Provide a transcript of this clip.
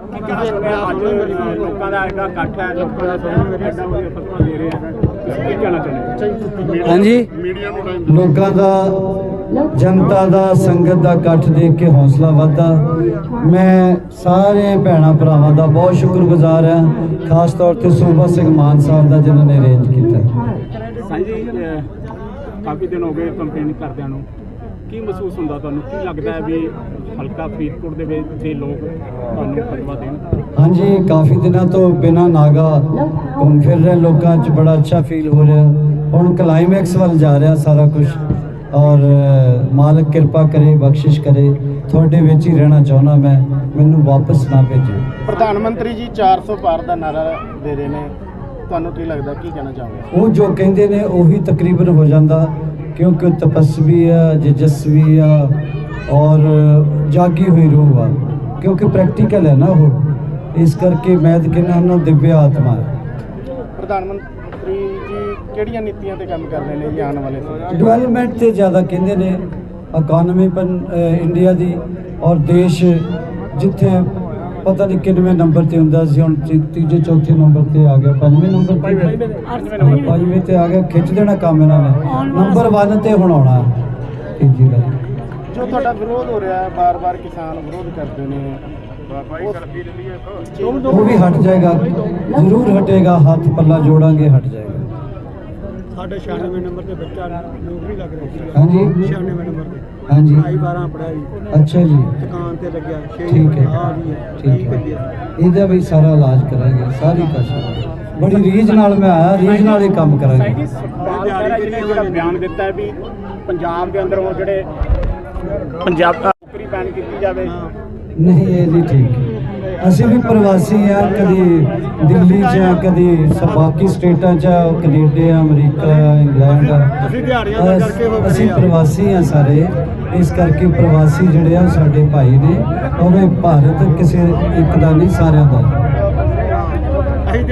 ਅੱਜ ਲੋਕਾਂ ਦਾ ਐਡਾ ਇਕੱਠ ਹੈ ਲੋਕਾਂ ਦਾ ਸਹਿਯੋਗ ਐਡਾ ਵਧੀਆ ਫਤਵਾ ਦੇ ਰਹੇ ਆ ਤੁਸੀਂ ਕੀ ਕਹਿਣਾ ਚਾਹੁੰਦੇ ਹੋ ਹਾਂਜੀ? ਲੋਕਾਂ ਦਾ ਜਨਤਾ ਦਾ ਸੰਗਤ ਦਾ ਇਕੱਠ ਦੇਖ ਕੇ ਹੌਸਲਾ ਵਧਦਾ। ਮੈਂ ਸਾਰੇ ਭੈਣਾਂ ਭਰਾਵਾਂ ਦਾ ਬਹੁਤ ਸ਼ੁਕਰਗੁਜ਼ਾਰ ਹਾਂ ਖਾਸ ਤੌਰ ਤੇ ਸੂਬਾ ਸਿੰਘ ਮਾਨ ਸਾਹਿਬ ਦਾ ਜਿਨ੍ਹਾਂ ਨੇ ਅਰੇਂਜ ਕੀਤਾ। ਅਹ, ਕਾਫੀ ਦਿਨ ਹੋ ਗਏ ਕੰਪੇਨ ਕਰਦਿਆਂ ਨੂੰ। ਕੀ ਮਹਿਸੂਸ ਹੁੰਦਾ ਤੁਹਾਨੂੰ? ਕੀ ਲੱਗਦਾ ਹੈ ਵੀ ਹਲਕਾ ਫਰੀਦਕੋਟ ਦੇ ਵਿੱਚ ਦੇ ਲੋਕ ਤੁਹਾਨੂੰ ਫਤਵਾ ਦੇਣ? ਹਾਂਜੀ ਕਾਫੀ ਦਿਨਾਂ ਤੋਂ ਬਿਨਾ ਨਾਗਾ ਘੁੰਮ ਫਿਰ ਰਹੇ ਲੋਕਾਂ 'ਚ ਬੜਾ ਅੱਛਾ ਫੀਲ ਹੋ ਰਿਹਾ। ਹੁਣ ਕਲਾਈਮੈਕਸ ਵੱਲ ਜਾ ਰਿਹਾ ਸਾਰਾ ਕੁਝ। ਔਰ ਮਾਲਕ ਕਿਰਪਾ ਕਰੇ ਬਖਸ਼ਿਸ਼ ਕਰੇ। ਤੁਹਾਡੇ ਵਿੱਚ ਹੀ ਰਹਿਣਾ ਚਾਹੁੰਦਾ ਮੈਂ। ਮੈਨੂੰ ਵਾਪਸ ਨਾ ਭੇਜੋ। ਪ੍ਰਧਾਨ ਮੰਤਰੀ ਜੀ 400 ਪਾਰ ਦਾ ਨਾਰਾ ਦੇ ਰਹੇ ਨੇ। ਤੁਹਾਨੂੰ ਕੀ ਲੱਗਦਾ ਕੀ ਕਹਿਣਾ ਚਾਹੋਗੇ? ਉਹ ਜੋ ਕਹਿੰਦੇ ਨੇ ਉਹੀ ਤਕਰੀਬਨ ਹੋ ਜਾਂਦਾ। ਕਿਉਂਕਿ ਉਹ ਤਪਸਵੀ ਆ ਜਜਸਵੀ ਆ ਔਰ ਜਾਗੀ ਹੋਈ ਰੂਹ ਆ। ਕਿਉਂਕਿ ਪ੍ਰੈਕਟੀਕਲ ਹੈ ਨਾ ਉਹ। ਇਸ ਕਰਕੇ ਮੈਂ ਤਾਂ ਕਹਿੰਦਾ ਉਹਨਾਂ ਦਿਵਯ ਆਤਮਾ ਪ੍ਰਧਾਨ ਮੰਤਰੀ ਜੀ ਕਿਹੜੀਆਂ ਨੀਤੀਆਂ ਤੇ ਕੰਮ ਕਰ ਰਹੇ ਨੇ ਜੀ ਆਉਣ ਵਾਲੇ ਸਮੇਂ? ਡਿਵੈਲਪਮੈਂਟ ਤੇ ਜ਼ਿਆਦਾ ਕਹਿੰਦੇ ਨੇ ਇਕਨੋਮੀ ਪਨ ਇੰਡੀਆ ਦੀ ਔਰ ਦੇਸ਼ ਜਿੱਥੇ ਪਤਾ ਨਹੀਂ ਕਿੰਨਵੇਂ ਨੰਬਰ ਤੇ ਹੁੰਦਾ ਸੀ ਹੁਣ ਤੀ- ਤੀਜੇ ਚੌਥੇ ਨੰਬਰ ਤੇ ਆ ਗਿਆ ਪੰਜਵੇਂ ਨੰਬਰ ਤੇ। ਪੰਜਵੇਂ ਤੇ। ਆ ਗਿਆ ਖਿੱਚ ਦੇਣਾ ਕੰਮ ਇਹਨਾਂ ਨੇ। ਨੰਬਰ 1 ਤੇ ਹੁਣ ਆਉਣਾ। ਤੀਜੀ ਗੱਲ ਜੋ ਤੁਹਾਡਾ ਵਿਰੋਧ ਹੋ ਰਿਹਾ ਹੈ ਬਾਰ-ਬਾਰ ਕਿਸਾਨ ਵਿਰੋਧ ਕਰਦੇ ਨੇ। ਉਹ ਵੀ ਹਟ ਜਾਏਗਾ। ਜ਼ਰੂਰ ਹਟੇਗਾ ਹੱਥ ਪੱਲਾ ਜੋੜਾਂਗੇ ਹਟ ਜਾਏਗਾ। ਸਾਡੇ 96 ਨੰਬਰ ਤੇ ਬੱਚਾ ਨੌਕਰੀ ਲੱਗ ਰਹੀ ਹਾਂਜੀ? 96 ਨੰਬਰ ਤੇ। ਹਾਂਜੀ। ਢਾਈ 12 ਪੜਿਆ ਜੀ। ਅੱਛਾ ਜੀ। ਦੁਕਾਨ ਤੇ ਲੱਗਿਆ ਛੇ ਠੀਕ ਹੈ। ਆ ਵੀ ਹੈ ਠੀਕ ਹੈ। ਇਹਦਾ ਵੀ ਸਾਰਾ ਇਲਾਜ ਕਰਾਂਗੇ ਸਾਰੀ ਕਸ਼ਟ ਬੜੀ ਰੀਝ ਨਾਲ ਮੈਂ ਆਇਆ ਰੀਝ ਨਾਲ ਹੀ ਕੰਮ ਕਰਾਂਗੇ। ਜਿਹੜਾ ਬਿਆਨ ਦਿੱਤਾ ਹੈ ਵੀ ਪੰਜਾਬ ਦੇ ਅੰਦਰ ਉਹ ਜਿਹੜੇ ਪੰਜਾਬ ਦਾ ਨੌਕਰੀ ਬੈਨ ਕੀਤੀ ਜਾਵੇ। ਨਹੀਂ ਇਹ ਨਹੀਂ ਠੀਕ ਅਸੀਂ ਵੀ ਪ੍ਰਵਾਸੀ ਆ ਕਦੀ ਦਿੱਲੀ ਚ ਆ ਕਦੀ ਬਾਕੀ ਸਟੇਟਾਂ ਚ ਆ, ਕੈਨੇਡਾ ਅਮਰੀਕਾ ਇੰਗਲੈਂਡ। ਅਸੀਂ ਦਿਹਾੜੀਆਂ ਦਾ ਕਰਕੇ ਹੋ ਅਸੀਂ। ਪ੍ਰਵਾਸੀ ਆ ਸਾਰੇ ਇਸ ਕਰਕੇ ਪ੍ਰਵਾਸੀ ਜਿਹੜੇ ਆ ਸਾਡੇ ਭਾਈ ਨੇ ਉਹਨੇ ਭਾਰਤ ਕਿਸੇ ਇੱਕ ਦਾ ਨਹੀਂ ਸਾਰਿਆਂ ਦਾ ਅਸੀਂ